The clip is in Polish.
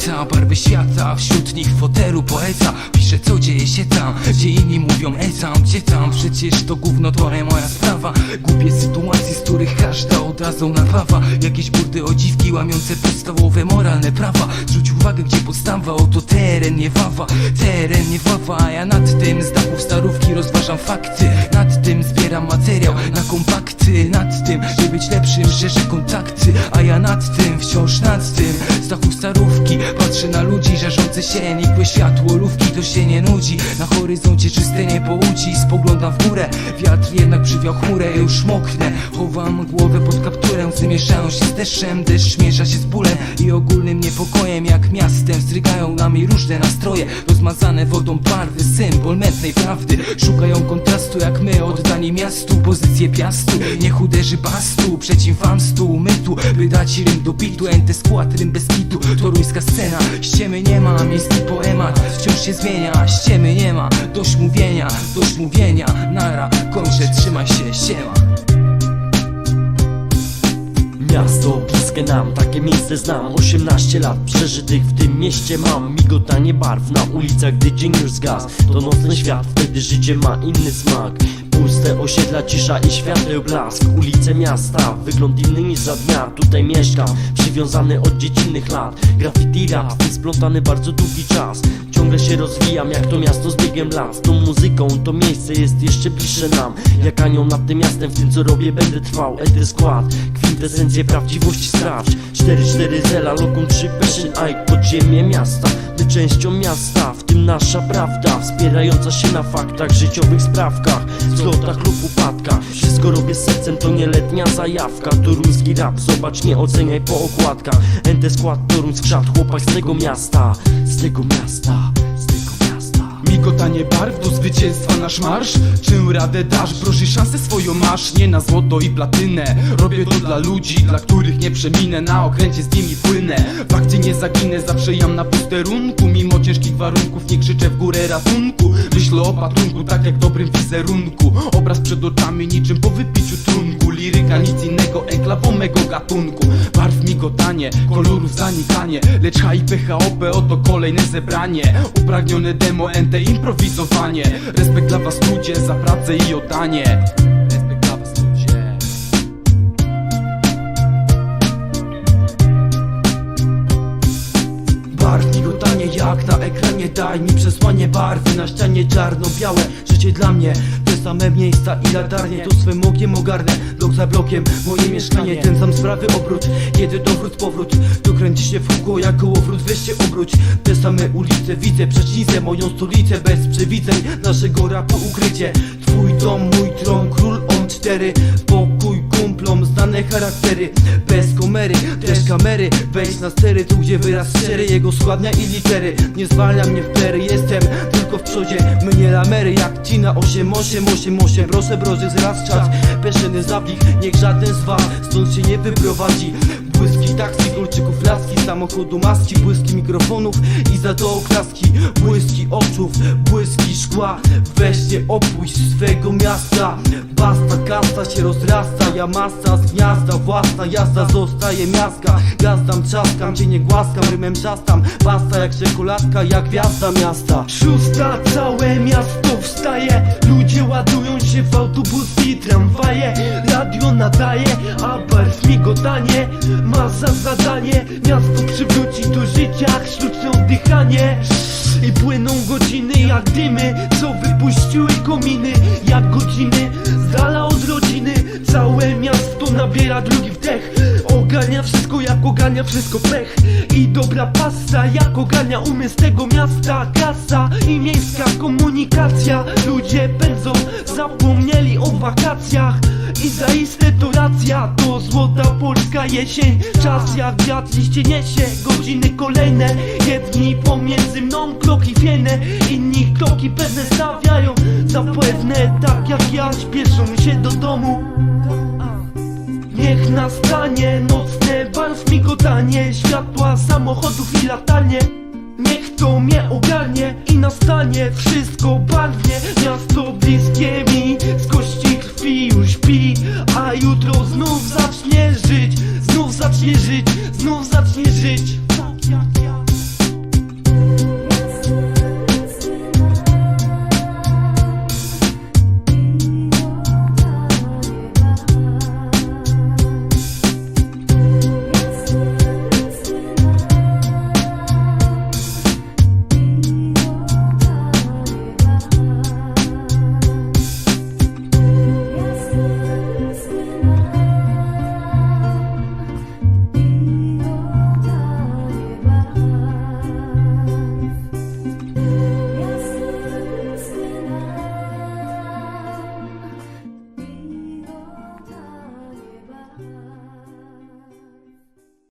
serca, barwy świata Wśród nich fotelu poeta Pisze co dzieje się tam, gdzie inni mówią Ej tam, gdzie tam, przecież to gówno to moja sprawa. Głupie sytuacje, z których każda od razu napawa. Jakieś burdy o dziwki łamiące podstawowe moralne prawa. Zwróć uwagę gdzie podstawa, oto teren nie wawa. Teren nie wawa, a ja nad tym z dachów starówki rozważam fakty. Nad tym zbieram materiał na kompakty. Nad tym, by być lepszym, szerzę kontakty. A ja nad tym, wciąż nad tym Z dachu starówki patrzę na ludzi żarzące się Nikłe światło, lówki to się nie nudzi. Na horyzoncie czyste niebo łudzi Spoglądam w górę, wiatr jednak przywiał chmurę Już moknę, chowam głowę pod kapturę Łzy się z deszczem, deszcz miesza się z bólem. I ogólnym niepokojem jak miastem Strygają nami różne nastroje Rozmazane wodą barwy, symbol mętnej prawdy. Szukają kontrastu jak my oddani miastu Pozycję piastu, niech uderzy bastu Przeciw famstu, mytu, by dać rym do bitu Ente skład, rym bez kitu, toruńska scena Ściemy nie ma, miejski poemat Wciąż się zmienia, ściemy nie ma Dość mówienia, dość mówienia Nara, kończę, trzymaj się, siema. Miasto nam, takie miejsce znam. 18 lat przeżytych w tym mieście mam. Migotanie barw na ulicach, gdy dzień już zgasł. To nocny świat, wtedy życie ma inny smak. Puste osiedla, cisza i świateł blask. Ulice miasta, wygląd inny niż za dnia. Tutaj mieszkam, przywiązany od dziecinnych lat. Graffiti rap, splątany bardzo długi czas Ciągle się rozwijam jak to miasto z biegiem lat Z tą muzyką to miejsce jest jeszcze bliższe nam. Jak anioł nad tym miastem, w tym co robię będę trwał. Edy skład, kwintesencję prawdziwości sprawdź. 4-4 zela, lokum 3 passion Ike, podziemie miasta. My częścią miasta, w tym nasza prawda Wspierająca się na faktach, życiowych sprawkach Wzlotach lub upadkach. Wszystko robię sercem, to nieletnia zajawka. Toruński rap, zobacz, nie oceniaj po okładkach. NT skład, Toruń skrzat, chłopak z tego miasta tego miasta, z tego miasta. Migotanie barw do zwycięstwa nasz marsz. Czym radę dasz? Proszę szansę swoją masz. Nie na złoto i platynę. Robię to dla ludzi, dla których nie przeminę. Na okręcie z nimi płynę. W akcie nie zaginę, zawsze jam na posterunku Mimo ciężkich warunków nie krzyczę w górę ratunku Myślę o patrunku, tak jak dobrym wizerunku. Obraz przed oczami niczym po wypiciu trunku. Liryka nic innego, enklawo mego gatunku. Barw migotanie, kolorów zanikanie. Lecz HIP, HOP, oto kolejne zebranie. Upragnione demo, NT, improwizowanie. Respekt dla was ludzie, za pracę i oddanie Daj mi przesłanie barwy na ścianie czarno-białe. Życie dla mnie same miejsca i latarnie Tu swym okiem ogarnę blok za blokiem Moje mieszkanie, ten sam sprawy obrót Kiedy dowrót powrót. Tu kręci się w kółko jak kołowrót Weź się obróć. Te same ulice widzę Przecznicę moją stolicę Bez przewidzeń naszego rapu ukrycie. Twój dom, mój tron, król on cztery. Pokój kumplom, znane charaktery. Bez komery, też kamery. Wejdź na stery, tu gdzie wyraz szczery. Jego składnia i litery. Nie zwalnia mnie w plery, jestem tylko w przodzie Mnie lamery jak cina 8888 Proszę broży zraz czas. Peszyny zawich, niech żaden z was Stąd się nie wyprowadzi Błyski taksi, kolczyków laski Samochodu maski, błyski mikrofonów I za to oklaski. Błyski oczów, błyski szkła. Weź nie opuść swego miasta. Basta, kasta się rozrasta. Ja masa z gniazda, własna jazda. Zostaje miaska, gazdam, trzaskam Cię nie głaskam, rymem czastam. Pasta jak czekoladka, jak gwiazda miasta. Szósta, całe miasto wstaje. Ludzie ładują się w autobus i tramwaje. Radio nadaje, a barw migotanie Ma za zadanie Miasto przywrócić do życia sztuczne oddychanie i płyną godziny jak dymy Co wypuściły kominy. Jak godziny z dala od rodziny. Całe miasto nabiera drugi wdech. Ogarnia wszystko jak ogarnia wszystko pech. I dobra pasta jak ogarnia umysł tego miasta. Kasa i miejska komunikacja. Ludzie pędzą, zapomnieli o wakacjach i zaiste to racja, to złota polska jesień. Czas jak wiatr liście niesie, godziny kolejne. Jedni pomiędzy mną kroki wiene. Inni kroki pewne stawiają Zapewne tak jak ja. Śpieszą się do domu. Niech nastanie nocne barw migotanie Światła samochodów i latanie. Niech to mnie ogarnie i nastanie wszystko barwnie. Miasto bliskie mi, śpi A jutro znów zacznie żyć Znów zacznie żyć, znów zacznie żyć.